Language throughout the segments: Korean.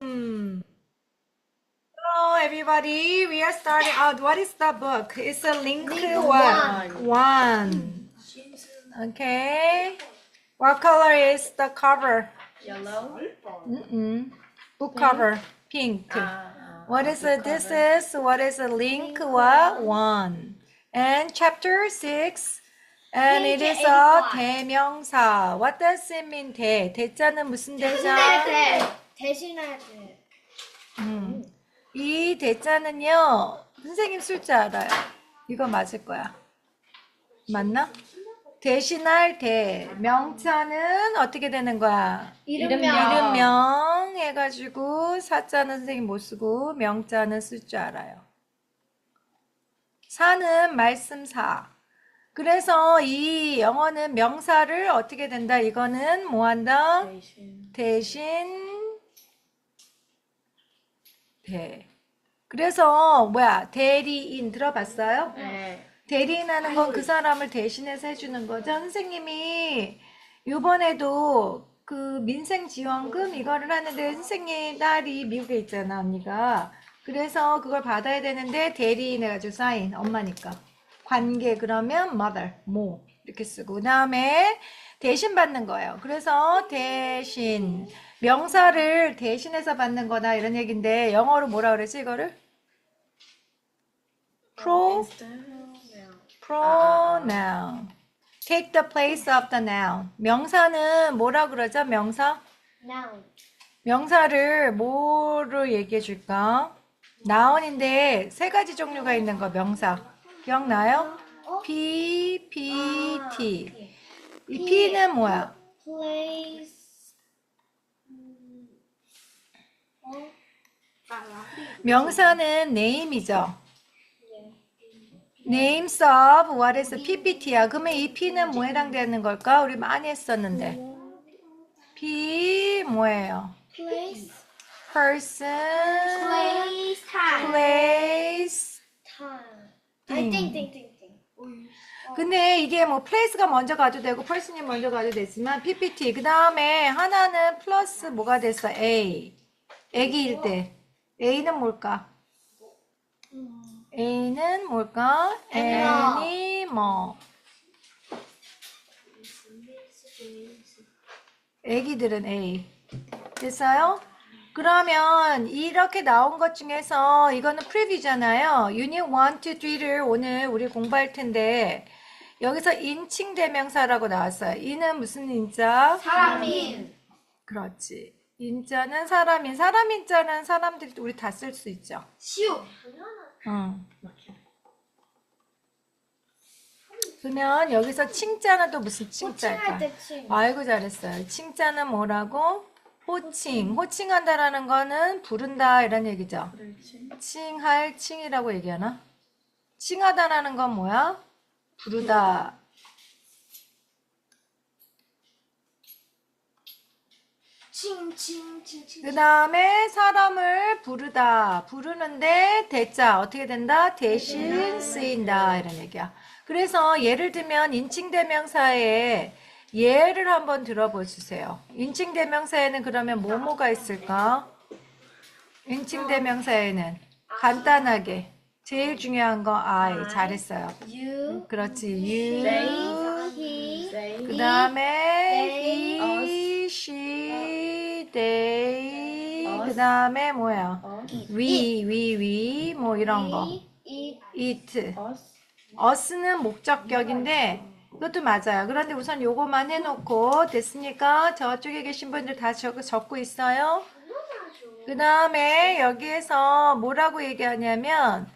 Hmm. Hello, everybody. We are starting out. What is the book? It's a link, what? One. Okay. What color is the cover? Yellow. Mm-mm. Book cover. Pink. What is it? This is what is a link? What? One. And chapter six. And it is a 대명사. What does it mean? 대. 대자는 무슨 대자? 대 대신할 때 음. 이 대자는요, 선생님 쓸줄 알아요. 이거 맞을 거야. 맞나? 대신할 대. 명차는 어떻게 되는 거야? 이름명. 이름명 해가지고 사자는 선생님 못 쓰고 명자는 쓸 줄 알아요. 사는 말씀사. 그래서 이 영어는 명사를 어떻게 된다? 이거는 뭐 한다? 대신. 대. 그래서 뭐야? 대리인 들어봤어요? 네. 대리인 하는 건 그 사람을 대신해서 해주는 거죠. 선생님이 이번에도 그 민생지원금 이거를 하는데 선생님 딸이 미국에 있잖아 언니가. 그래서 그걸 받아야 되는데 대리인 해가지고 사인 엄마니까. 관계 그러면 mother 모 이렇게 쓰고 그 다음에 대신 받는 거예요. 그래서 대신 명사를 대신해서 받는 거다 이런 얘기인데 영어로 뭐라 그러지 이거를? pro pronoun. Take the place of the noun. 명사는 뭐라 그러죠? 명사? noun 명사를 뭐로 얘기해 줄까? noun인데 세 가지 종류가 있는 거 명사. 기억나요? 어? P, P, T. 이 P. P는 뭐야? place 음, 어? 명사는 name이죠. 네. names of what is PPT야. 그러면 이 P는 뭐에 해당되는 걸까? 우리 많이 했었는데. P 뭐예요? place person, place time place. time 띵. 아니 띵띵띵띵 근데 이게 뭐 place가 먼저 가도 되고 person이 먼저 가도 되지만 PPT 그 다음에 하나는 플러스 뭐가 됐어? A. 애기일 때. A는 뭘까? A는 뭘까? Animal. Animal. 애기들은 A. 됐어요? 그러면 이렇게 나온 것 중에서 이거는 프리뷰잖아요. 유닛 1, 2, 3를 오늘 우리 공부할 텐데 여기서 인칭 대명사라고 나왔어요. 이는 무슨 인자? 사람인 그렇지. 인자는 사람인. 사람 인자는 사람들이 우리 다 쓸 수 있죠. 시우 응. 그러면 여기서 칭자는 또 무슨 칭자일까? 아이고 잘했어요. 칭자는 뭐라고? 호칭. 호칭한다라는 거는 부른다 이런 얘기죠. 칭할 칭이라고 얘기하나? 칭하다라는 건 뭐야? 부르다. 칭칭칭칭 그 다음에 사람을 부르다. 부르는데 대자 어떻게 된다? 대신 쓰인다 이런 얘기야. 그래서 예를 들면 인칭 대명사에 예를 한번 들어보세요. 인칭 대명사에는 그러면 뭐뭐가 있을까? 인칭 대명사에는 간단하게 제일 중요한 거 I 잘했어요. 그렇지 you. 그 다음에 they 그 다음에 뭐야? us. we, we, we 뭐 이런 거 it it Us. us는 목적격인데 그것도 맞아요. 그런데 우선 요거만 해놓고 됐으니까 저쪽에 계신 분들 다 적, 적고 있어요. 그 다음에 여기에서 뭐라고 얘기하냐면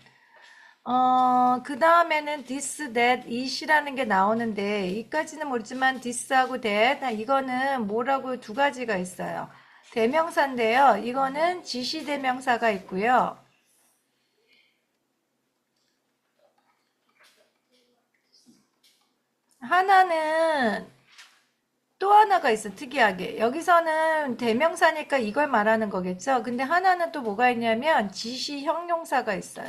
어, 그 다음에는 this, that, it이라는 게 나오는데 이까지는 모르지만 this하고 that 아, 이거는 뭐라고 두 가지가 있어요. 대명사인데요. 이거는 지시 대명사가 있고요. 하나는 또 하나가 있어, 특이하게. 여기서는 대명사니까 이걸 말하는 거겠죠? 근데 하나는 또 뭐가 있냐면 지시 형용사가 있어요.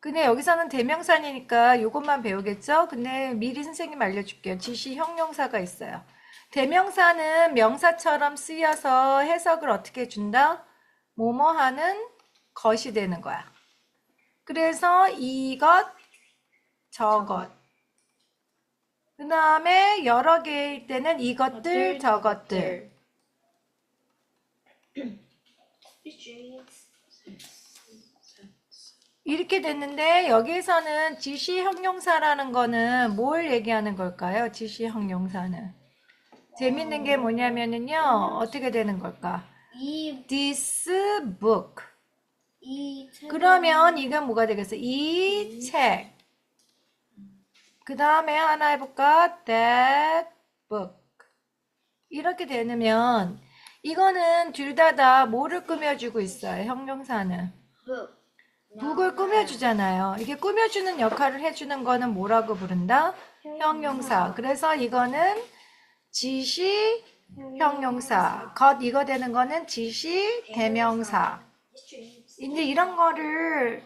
근데 여기서는 대명사니까 이것만 배우겠죠? 근데 미리 선생님 알려줄게요. 지시 형용사가 있어요. 대명사는 명사처럼 쓰여서 해석을 어떻게 준다? 뭐뭐 하는 것이 되는 거야. 그래서 이것, 저것. 그 다음에 여러 개일 때는 이것들, 저것들. 이렇게 됐는데 여기에서는 지시 형용사라는 거는 뭘 얘기하는 걸까요? 지시 형용사는. 재밌는 게 뭐냐면은요. 어떻게 되는 걸까? 이, This book. 이 책. 그러면 이건 뭐가 되겠어? 이 책. 그 다음에 하나 해볼까? That book. 이렇게 되면 이거는 둘 다 다 뭐를 꾸며주고 있어요? 형용사는. book. 북을 꾸며주잖아요. 이게 꾸며주는 역할을 해주는 거는 뭐라고 부른다? 형용사. 그래서 이거는 지시 형용사. 것 이거 되는 거는 지시 대명사. 이제 이런 거를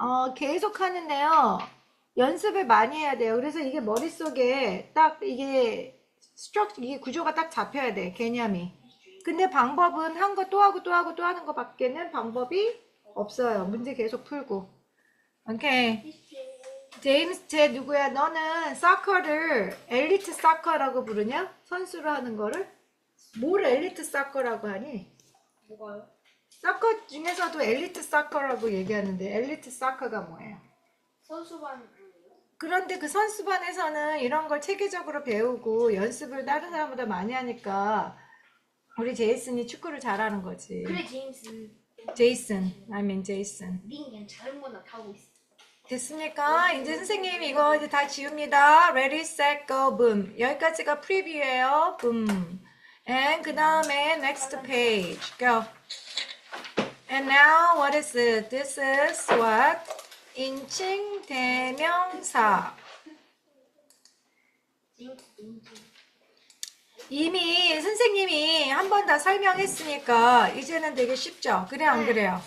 어, 계속 하는데요. 연습을 많이 해야 돼요. 그래서 이게 머릿속에 딱 이게 스트럭 이게 구조가 딱 잡혀야 돼. 개념이. 근데 방법은 한 거 또 하고 또 하고 또 하는 거밖에는 방법이 없어요. 문제 계속 풀고. 오케이. 제임스 제 누구야? 너는 사커를 엘리트 사커라고 부르냐? 선수로 하는 거를? 뭘 엘리트 사커라고 하니? 뭐가요? 사커 중에서도 엘리트 사커라고 얘기하는데 엘리트 사커가 뭐예요? 선수반. 그런데 그 선수반에서는 이런 걸 체계적으로 배우고 연습을 다른 사람보다 많이 하니까 우리 제이슨이 축구를 잘하는 거지. 그래 제임스. 제이슨, I mean 제이슨. 링 그냥 자전거나 타고 있어. 됐습니까? 이제 선생님 이거 이제 다 지웁니다. Ready, set, go, boom. 여기까지가 프리뷰예요. boom. And 그 다음에 next page. Go. And now what is it? This is what? 인칭 대명사. 제임스 링. 이미 선생님이 한 번 다 설명했으니까 이제는 되게 쉽죠? 그래 안 그래요?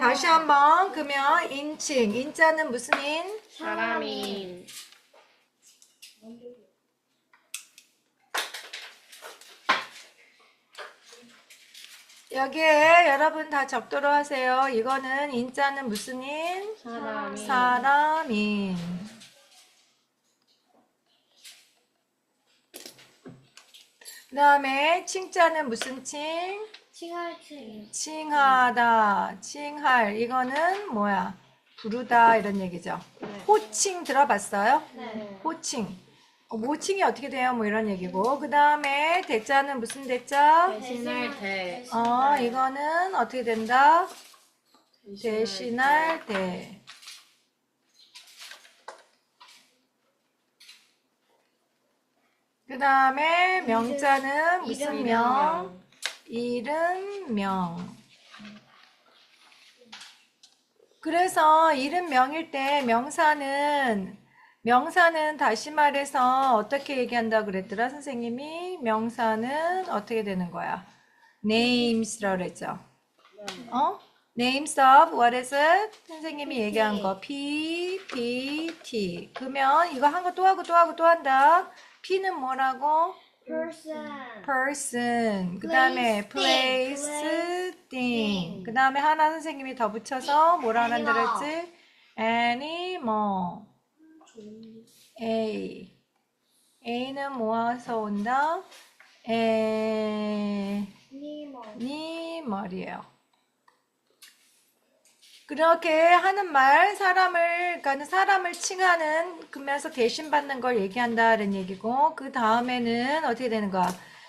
다시 한번 그러면 인칭. 인자는 무슨 인? 사람인. 여기에 여러분 다 적도록 하세요. 이거는 인자는 무슨 인? 사람인. 사람인. 그 다음에 칭자는 무슨 칭? 칭할 칭. 칭하다, 칭할. 이거는 뭐야? 부르다 이런 얘기죠. 호칭 들어봤어요? 네. 호칭. 어, 모칭이 어떻게 돼요? 뭐 이런 얘기고. 그 다음에 대자는 무슨 대자? 대신할 대. 어, 이거는 어떻게 된다? 대신할 대. 그 다음에 명자는 무슨 명? 이름 명. 그래서 이름 명일 때 명사는 명사는 다시 말해서 어떻게 얘기한다 그랬더라 선생님이 명사는 어떻게 되는 거야? names라고 그랬죠. 어? names of what is it? 선생님이 얘기한 거 P, P, T. 그러면 이거 한 거 또 하고 또 하고 또 한다. P는 뭐라고? person. person. 그 다음에 Place, thing. thing. 그 다음에 하나 선생님이 더 붙여서 뭐라 한다 Animal. 그랬지? animal. A. A는 모아서 온다. 에, 니모. animal이에요. 그렇게 하는 말, 사람을, 그러니까 사람을 칭하는, 그러면서 대신 받는 걸 얘기한다는 얘기고, 그 다음에는 어떻게 되는 거야?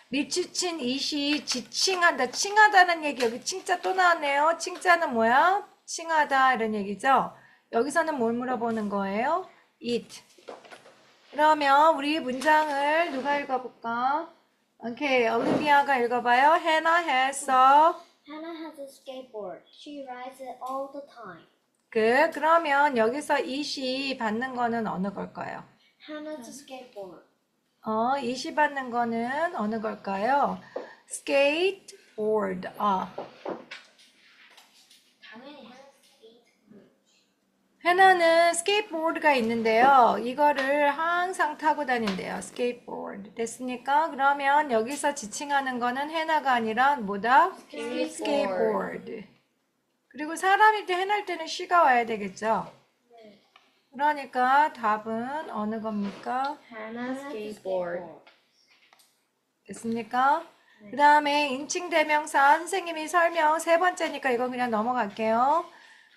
밀치친 이시 지칭한다, 칭하다는 얘기, 여기 칭자 또 나왔네요. 칭자는 뭐야? 칭하다, 이런 얘기죠. 여기서는 뭘 물어보는 거예요? it. 그러면 우리 문장을 누가 읽어볼까? 오케이, 올리비아가 읽어봐요. Hannah Hannah has a skateboard. She rides it all the time. 그 그러면 여기서 이시 받는 거는 어느 걸까요? Hannah's skateboard. 어, 이시 받는 거는 어느 걸까요? skateboard. 아, 당연히 Hannah's skateboard. 해나는 스케이트보드가 있는데요. 이거를 항상 타고 다닌대요. 스케이트보드. 됐습니까? 그러면 여기서 지칭하는 거는 해나가 아니라 뭐다? 스케이트보드. 그리고 사람일 때 해날 때는 쉬가 와야 되겠죠? 그러니까 답은 어느 겁니까? Hannah skateboard. 됐습니까? 그 다음에 인칭 대명사 선생님이 설명 세 번째니까 이건 그냥 넘어갈게요.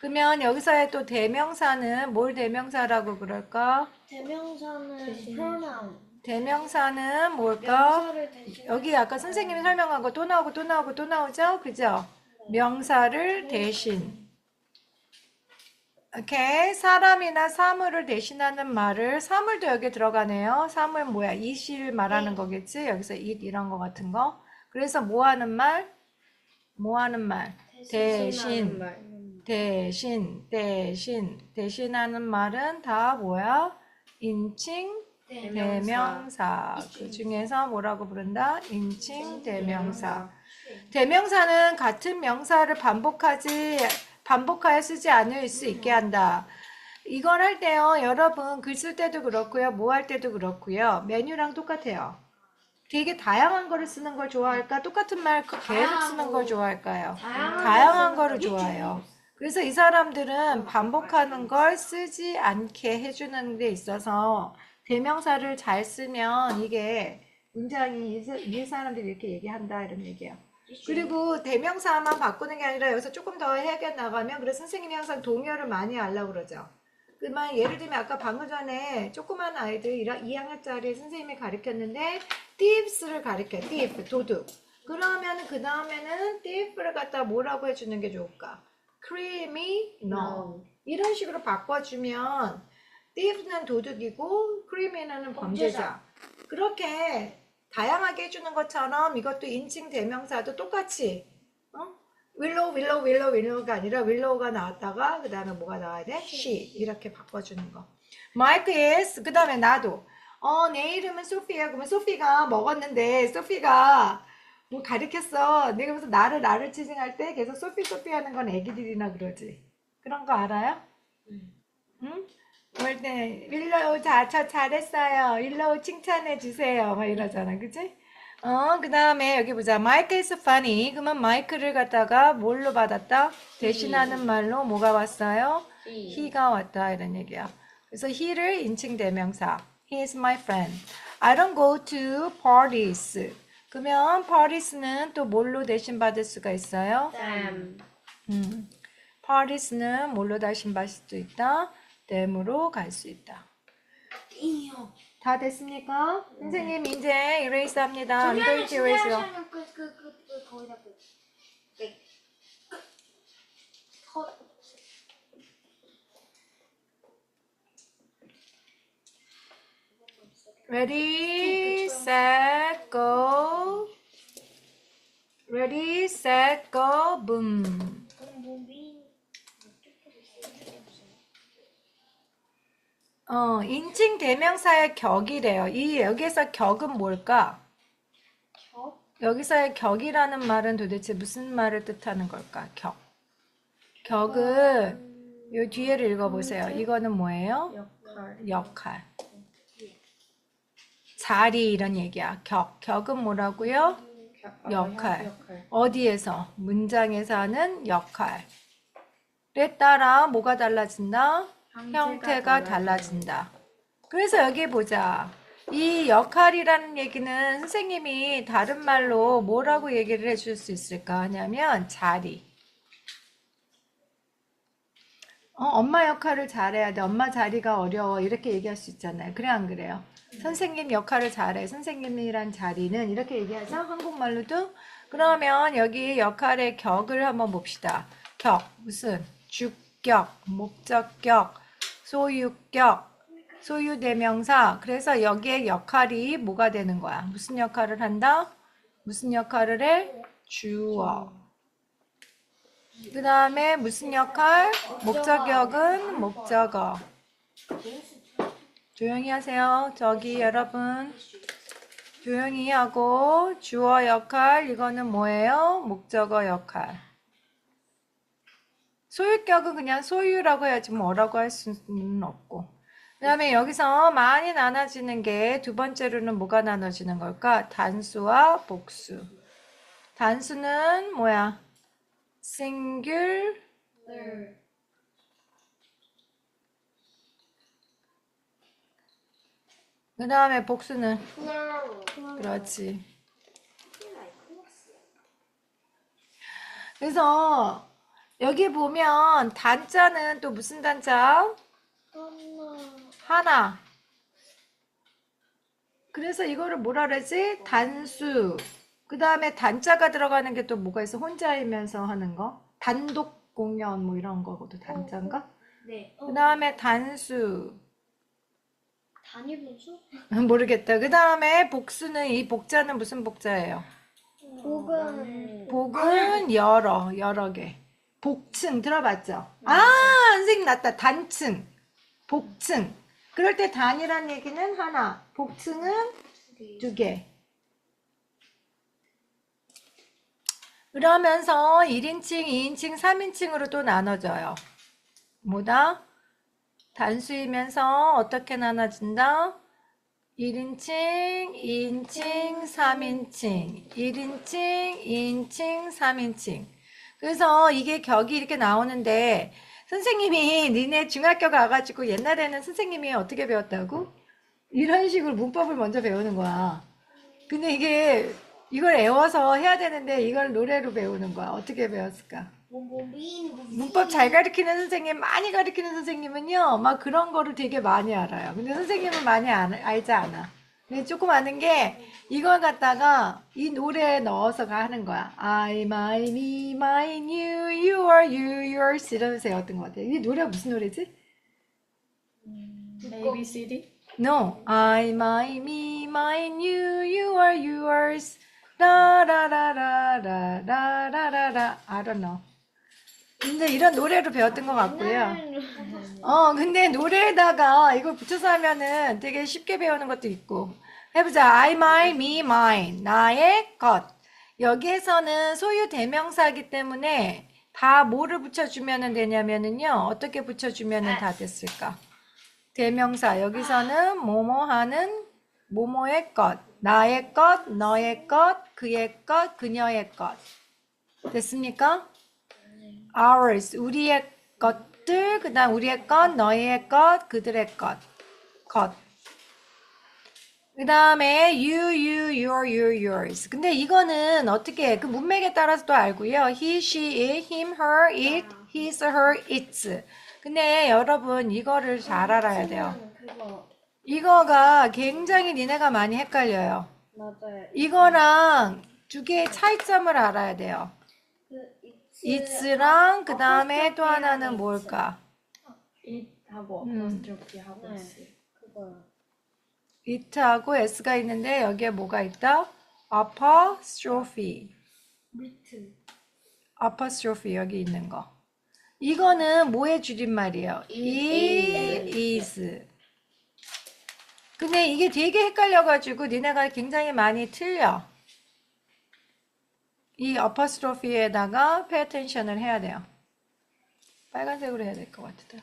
그러면 여기서의 또 대명사는 뭘 대명사라고 그럴까? 대명사는 pronoun. 대명사는 뭘까? 명사를 대신 여기 아까 선생님이 설명한 거 또 나오고 또 나오고 또 나오죠? 그죠? 명사를 대신. 오케이. 사람이나 사물을 대신하는 말을, 사물도 여기 들어가네요. 사물 뭐야? 이실 말하는 거겠지? 여기서 it 이런 거 같은 거. 그래서 뭐 하는 말? 뭐 하는 말? 대신. 대신, 대신, 대신하는 말은 다 뭐야? 인칭, 대명사. 그 중에서 뭐라고 부른다? 인칭, 대명사. 대명사는 같은 명사를 반복하지, 반복하여 쓰지 않을 수 있게 한다. 이걸 할 때요, 여러분, 글 쓸 때도 그렇고요, 뭐 할 때도 그렇고요, 메뉴랑 똑같아요. 되게 다양한 거를 쓰는 걸 좋아할까? 똑같은 말 계속 쓰는 걸 좋아할까요? 다양한 거를 좋아해요. 그래서 이 사람들은 반복하는 걸 쓰지 않게 해주는 데 있어서 대명사를 잘 쓰면 이게 문장이 이 사- 사람들이 이렇게 얘기한다 이런 얘기예요. 그리고 대명사만 바꾸는 게 아니라 여기서 조금 더 해결 나가면 그래서 선생님이 항상 동요를 많이 하려고 그러죠. 그만 예를 들면 아까 방금 전에 조그만 아이들 2학년짜리 선생님이 가르쳤는데 thieves를 가르쳐. thief 도둑. 그러면 그 다음에는 thief를 갖다 뭐라고 해주는 게 좋을까? Creamy no. 이런 식으로 바꿔주면 thief는 도둑이고 creamy는 범죄자. 그렇게 다양하게 해주는 것처럼 이것도 인칭 대명사도 똑같이 어? willow, willow, willow, willow가 아니라 willow가 나왔다가 그 다음에 뭐가 나와야 돼? she 이렇게 바꿔주는 거. Mike is 그 다음에 나도 어 내 이름은 소피야. 그러면 소피가 먹었는데 소피가 뭐 가르쳤어. 내가 그래서 나를 나를 치징할 때 계속 소피 소피 하는 건 애기들이나 그러지. 그런 거 알아요? 응? 그럴 때 윌로우 자저 잘했어요. 윌로우 칭찬해 주세요. 막 이러잖아, 그치? 어, 그 다음에 여기 보자. 마이크 is funny. 그러면 마이크를 갖다가 뭘로 받았다? 대신하는 말로 뭐가 왔어요? he가 왔다 이런 얘기야. 그래서 he를 인칭 대명사. He is my friend. I don't go to parties. 그러면 parties는 또 뭘로 대신 받을 수가 있어요? Sam. 음. parties는 뭘로 대신 받을 수도 있다? them으로 갈 수 있다. 띵이요. 다 됐습니까? 선생님 이제 erase 합니다. 요. 그그 그 거기다 그. 네. 그. 터. Ready, set, go. Ready, set, go, boom. 어, 인칭 대명사의 격이래요. 이 여기서 격은 뭘까? 격. 여기서의 격이라는 말은 도대체 무슨 말을 뜻하는 걸까? 격. 격은 요 뒤에를 읽어보세요. 이거는 뭐예요? 역할. 역할. 자리 이런 얘기야. 격. 격은 뭐라고요? 역할. 역할. 어디에서? 문장에서 하는 역할에 따라 뭐가 달라진다? 형태가 달라진다. 그래서 여기 보자. 이 역할이라는 얘기는 선생님이 다른 말로 뭐라고 얘기를 해줄 수 있을까 하냐면 자리. 어, 엄마 역할을 잘해야 돼. 엄마 자리가 어려워. 이렇게 얘기할 수 있잖아요. 그래, 안 그래요? 선생님 역할을 잘해. 선생님이란 자리는 이렇게 얘기하죠? 한국말로도? 그러면 여기 역할의 격을 한번 봅시다. 격, 무슨? 주격, 목적격, 소유격, 소유대명사. 그래서 여기에 역할이 뭐가 되는 거야? 무슨 역할을 한다? 무슨 역할을 해? 주어. 그 다음에 무슨 역할? 목적격은 목적어. 조용히 하세요. 저기 여러분. 조용히 하고 주어 역할 이거는 뭐예요? 목적어 역할. 소유격은 그냥 소유라고 해야지 뭐라고 할 수는 없고. 그 다음에 여기서 많이 나눠지는 게 두 번째로는 뭐가 나눠지는 걸까? 단수와 복수. 단수는 뭐야? singular, 그 다음에 복수는 그렇지. 그래서 여기 보면 단자는 또 무슨 단자? 하나. 그래서 이거를 뭐라 그러지? 단수. 그 다음에 단자가 들어가는 게 또 뭐가 있어? 혼자이면서 하는 거? 단독 공연 뭐 이런 거도 단자인가? 네. 그 다음에 단수. 단위 분수? 모르겠다. 그 다음에 복수는 이 복자는 무슨 복자예요? 복은 복은 여러, 여러 개. 복층 들어봤죠? 아, 선생님 났다. 단층. 복층. 그럴 때 단이란 얘기는 하나, 복층은 두 개. 그러면서 1인칭, 2인칭, 3인칭으로 또 나눠져요. 뭐다? 단수이면서 어떻게 나눠진다? 1인칭, 2인칭, 3인칭, 1인칭, 2인칭, 3인칭. 그래서 이게 격이 이렇게 나오는데 선생님이 니네 중학교 가가지고 옛날에는 선생님이 어떻게 배웠다고? 이런 식으로 문법을 먼저 배우는 거야. 근데 이게 이걸 외워서 해야 되는데 이걸 노래로 배우는 거야. 어떻게 배웠을까? 문법 잘 가르치는 선생님, 많이 가르치는 선생님은요, 막 그런 거를 되게 많이 알아요. 근데 선생님은 많이 안, 알지 않아. 근데 조금 아는 게, 이걸 갖다가 이 노래에 넣어서 하는 거야. I, my, me, mine, you, you are you, yours. 이러면서 외웠던 것 같아. 이 노래가 무슨 노래지? A B C D. No. I, my, me, mine, you, you are yours. 라라라라라라라라. I don't know. 근데 이런 노래로 배웠던 것 같고요. 어, 근데 노래에다가 이걸 붙여서 하면은 되게 쉽게 배우는 것도 있고. 해보자. I, my, me, mine. 나의 것. 여기에서는 소유 대명사이기 때문에 다 뭐를 붙여주면 되냐면은요. 어떻게 붙여주면 다 됐을까? 대명사. 여기서는 뭐뭐 하는 뭐뭐의 것. 나의 것, 너의 것, 그의 것, 그녀의 것. 됐습니까? Ours, 우리의 것들, 그 다음 우리의 것, 너희의 것, 그들의 것, 것. 그 다음에 you, you, your, your, yours. 근데 이거는 어떻게 해? 그 문맥에 따라서도 알고요. he, she, it, him, her, it, his, her, its. 근데 여러분 이거를 잘 알아야 돼요. 이거가 굉장히 니네가 많이 헷갈려요. 맞아요. 이거랑 두 개의 차이점을 알아야 돼요. 그 its랑 그 다음에 또 하나는 뭘까? it하고 음. apostrophe 하고 네. 그거요. it하고 s가 있는데 여기에 뭐가 있다? apostrophe. 리트. apostrophe 여기 있는 거. 이거는 뭐의 줄임말이에요? it is. 근데 이게 되게 헷갈려가지고 니네가 굉장히 많이 틀려. 이 apostrophe에다가 pay attention을 해야 돼요. 빨간색으로 해야 될 것 같다.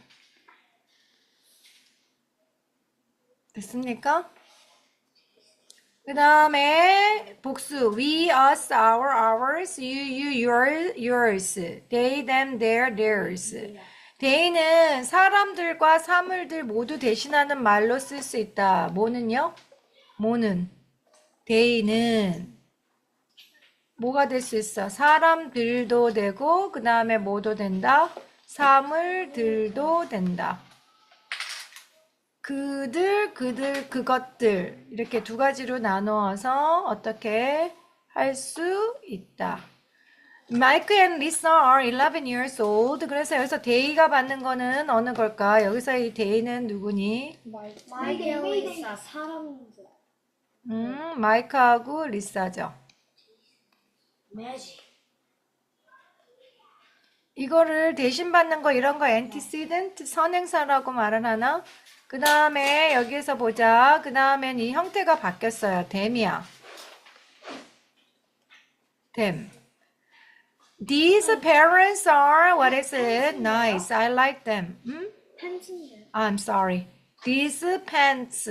됐습니까? 그 다음에 복수 we, us, our, ours, you, you, your, yours, they, them, their, theirs. they는 사람들과 사물들 모두 대신하는 말로 쓸 수 있다. 뭐는요? 뭐는? they는 뭐가 될 수 있어? 사람들도 되고 그 다음에 뭐도 된다? 사물들도 된다. 그들, 그들, 그것들 이렇게 두 가지로 나누어서 어떻게 할 수 있다. 마이크 앤 리사 are 11 years old. 그래서 여기서 데이가 받는 거는 어느 걸까? 여기서 이 데이는 누구니? 마이크 리사 사람들. 음, 마이크하고 리사죠. 매직. 이거를 대신 받는 거 이런 거 antecedent 선행사라고 말을 하나? 그 다음에 여기에서 보자. 그 다음엔 이 형태가 바뀌었어요. 댐이야. 댐. These parents are what is it? Nice. I like them. 음? 팬츠인데. I'm sorry. These pants.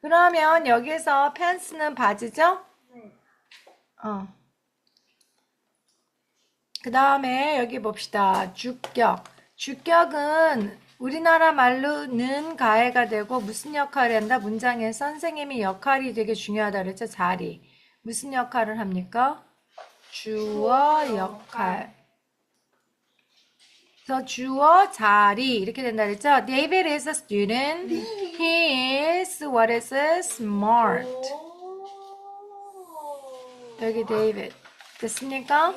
그러면 여기서 pants는 바지죠? 네. 어. 그 다음에 여기 봅시다. 주격. 주격은 우리나라 말로는 가해가 되고 무슨 역할을 한다? 문장에 선생님이 역할이 되게 중요하다 그랬죠? 자리. 무슨 역할을 합니까? 주어 역할. 그래서 주어 자리 이렇게 된다 그랬죠? David is a student. He is what is smart. 여기 David. 됐습니까?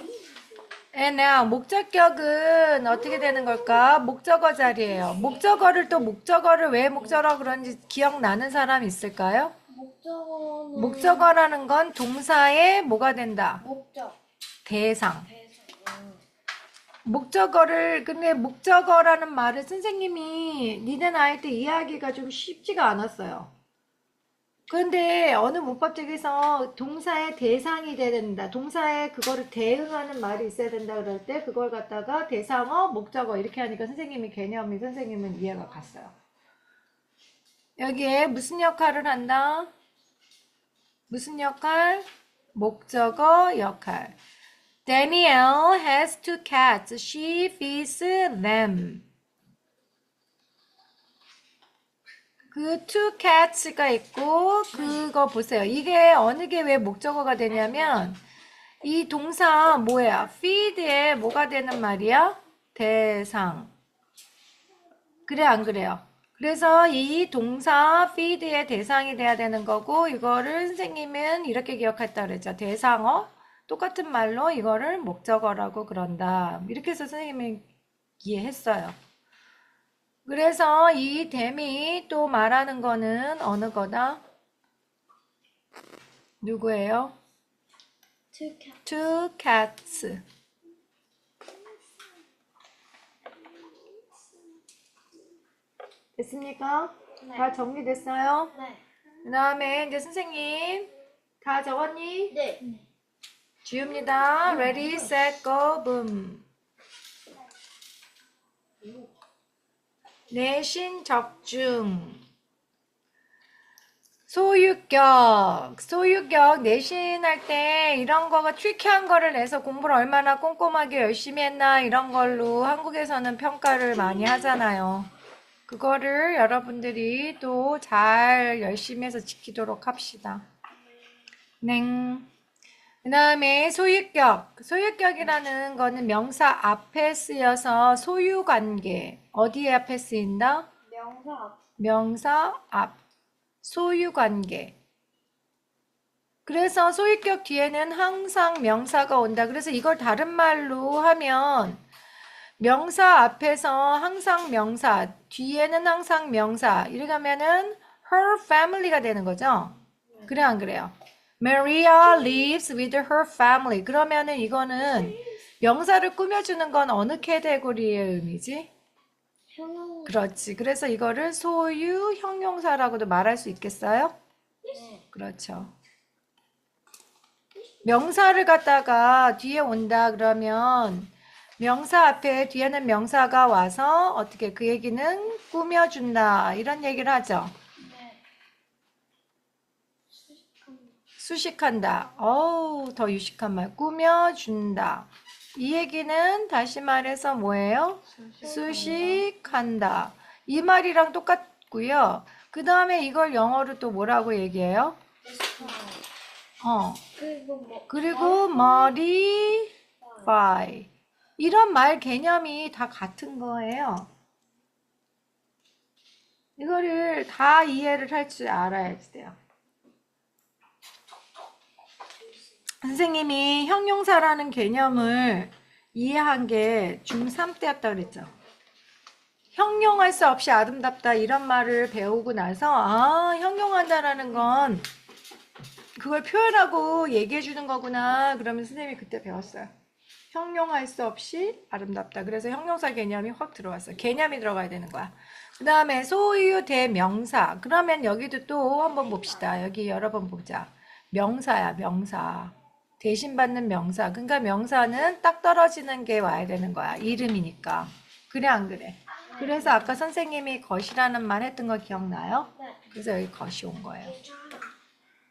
Now 목적격은 어떻게 되는 걸까? 목적어 자리예요. 목적어를 또 목적어를 왜 목적어 그런지 기억나는 사람 있을까요? 목적어는 목적어라는 건 동사의 뭐가 된다? 목적. 대상. 대상. 목적어를 근데 목적어라는 말을 선생님이 니네 나이 때 이해하기가 좀 쉽지가 않았어요. 그런데 어느 문법책에서 동사의 대상이 돼야 된다. 동사에 그거를 대응하는 말이 있어야 된다 그럴 때 그걸 갖다가 대상어, 목적어 이렇게 하니까 선생님이 개념이 선생님은 이해가 갔어요. 여기에 무슨 역할을 한다? 무슨 역할? 목적어 역할. Danielle has two cats. She feeds them. 그 two cats가 있고 그거 보세요. 이게 어느 게 왜 목적어가 되냐면 이 동사 뭐야? feed에 뭐가 되는 말이야? 대상. 그래 안 그래요? 그래서 이 동사 feed의 대상이 돼야 되는 거고 이거를 선생님은 이렇게 기억했다 그랬죠. 대상어 똑같은 말로 이거를 목적어라고 그런다. 이렇게 해서 선생님이 이해했어요. 그래서 이 댐이 또 말하는 거는 어느 거다? 누구예요? Two cat. Two cats. 됐습니까? 네. 다 정리됐어요? 네. 그 다음에 이제 선생님 다 적었니? 네. 지웁니다. Ready, set, go, boom. 내신 적중. 소유격. 소유격 내신할 때 이런 거가 트리키한 거를 내서 공부를 얼마나 꼼꼼하게 열심히 했나 이런 걸로 한국에서는 평가를 많이 하잖아요. 그거를 여러분들이 또 잘 열심히 해서 지키도록 합시다. 냉. 그 다음에 소유격. 소유격이라는 거는 명사 앞에 쓰여서 소유관계. 어디에 앞에 쓰인다? 명사 앞. 명사 앞. 소유관계. 그래서 소유격 뒤에는 항상 명사가 온다. 그래서 이걸 다른 말로 하면 명사 앞에서 항상 명사, 뒤에는 항상 명사. 이렇게 하면은 her family가 되는 거죠. 그래 안 그래요? Maria lives with her family. 그러면은 이거는 명사를 꾸며주는 건 어느 캐테고리의 의미지? 형. 그렇지. 그래서 이거를 소유 형용사라고도 말할 수 있겠어요? 네. 그렇죠. 명사를 갖다가 뒤에 온다 그러면 명사 앞에 뒤에는 명사가 와서 어떻게 그 얘기는 꾸며준다 이런 얘기를 하죠. 수식한다. 어우, 더 유식한 말. 꾸며준다. 이 얘기는 다시 말해서 뭐예요? 수식한다. 이 말이랑 똑같고요. 그 다음에 이걸 영어로 또 뭐라고 얘기해요? 어. 그리고 뭐. 그리고 modify. 이런 말 개념이 다 같은 거예요. 이거를 다 이해를 할 줄 알아야지 돼요. 선생님이 형용사라는 개념을 이해한 게 중3 때였다 그랬죠. 형용할 수 없이 아름답다 이런 말을 배우고 나서 아 형용한다라는 건 그걸 표현하고 얘기해 주는 거구나 그러면 선생님이 그때 배웠어요. 형용할 수 없이 아름답다. 그래서 형용사 개념이 확 들어왔어요. 개념이 들어가야 되는 거야. 그 다음에 소유 대명사. 그러면 여기도 또 한번 봅시다. 여기 여러 번 보자. 명사야, 명사. 대신 받는 명사. 그러니까 명사는 딱 떨어지는 게 와야 되는 거야. 이름이니까. 그래 안 그래? 그래서 아까 선생님이 것이라는 말 했던 거 기억나요? 네. 그래서 여기 것이 온 거예요.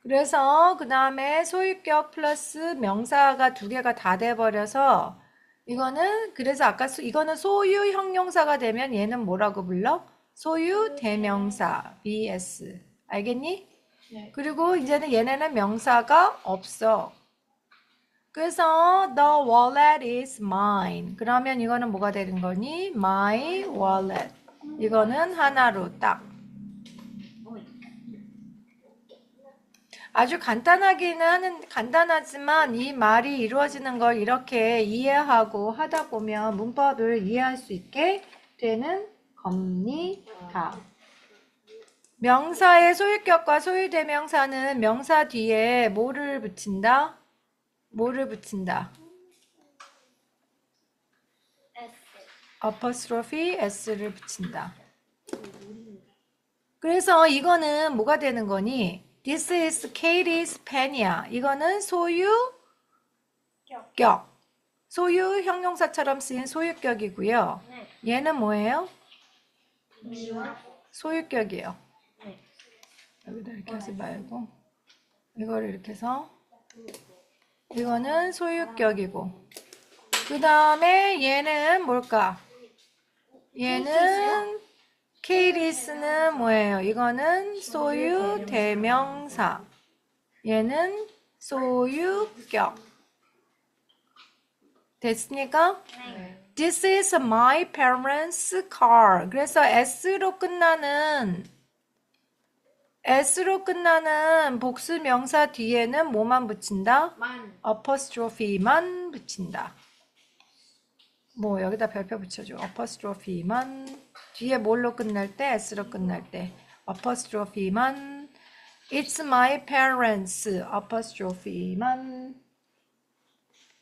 그래서 그 다음에 소유격 플러스 명사가 두 개가 다 돼버려서 이거는 그래서 아까 소- 이거는 소유 형용사가 되면 얘는 뭐라고 불러? 소유 대명사 vs 알겠니? 네. 그리고 이제는 얘네는 명사가 없어. 그래서 the wallet is mine. 그러면 이거는 뭐가 되는 거니? my wallet. 이거는 하나로 딱. 아주 간단하기는 하는 간단하지만 이 말이 이루어지는 걸 이렇게 이해하고 하다 보면 문법을 이해할 수 있게 되는 겁니다. 명사의 소유격과 소유대명사는 명사 뒤에 뭐를 붙인다? 뭐를 붙인다? Apostrophe s를 붙인다. 그래서 이거는 뭐가 되는 거니? This is Katie's pen이야. 이거는 소유 격. 소유 형용사처럼 쓰인 소유격이고요. 네. 얘는 뭐예요? 소유격이에요. 네. 여기다 이렇게 하지 말고 이거를 이렇게 해서 이거는 소유격이고 그 다음에 얘는 뭘까? 얘는 케이리스는 뭐예요? 이거는 소유 대명사 얘는 소유격 됐습니까? 네. This is my parents' car. 그래서 S로 끝나는 S로 끝나는 복수 명사 뒤에는 뭐만 붙인다? 만. apostrophe만 붙인다. 뭐 여기다 별표 붙여줘. apostrophe만 뒤에 뭘로 끝날 때? S로 끝날 때 apostrophe만 It's my parents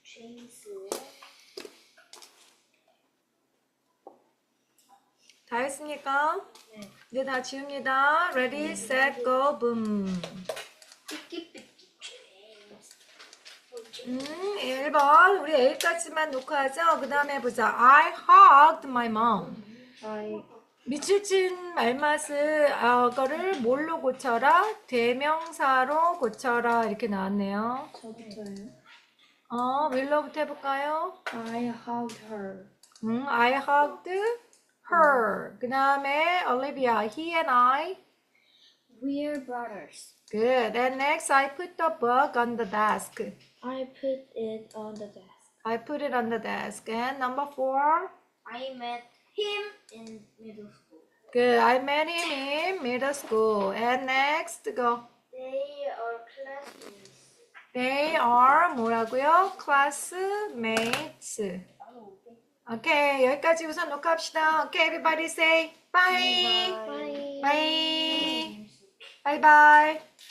제임스. 다 했습니까? 네. 이제 다 지웁니다. Ready, set, go, boom. 음, 1번. 우리 A까지만 녹화하죠? 그 다음에 보자. I hugged my mom. I 미칠진 말맛을, 아, 거를 뭘로 고쳐라? 대명사로 고쳐라. 이렇게 나왔네요. 저부터예요. 어, will로부터 해볼까요? I hugged her. 음, I hugged her. 그 다음에 Olivia, he and I. We're brothers. Good. And next, I put the book on the desk. I put it on the desk. I put it on the desk. And number four. I met him in middle school. Good. I met him in middle school. And next, go. They are classmates. They are 뭐라고요? classmates. Okay, 여기까지 우선 녹화합시다. Okay, everybody say bye. Bye. Bye. Bye bye.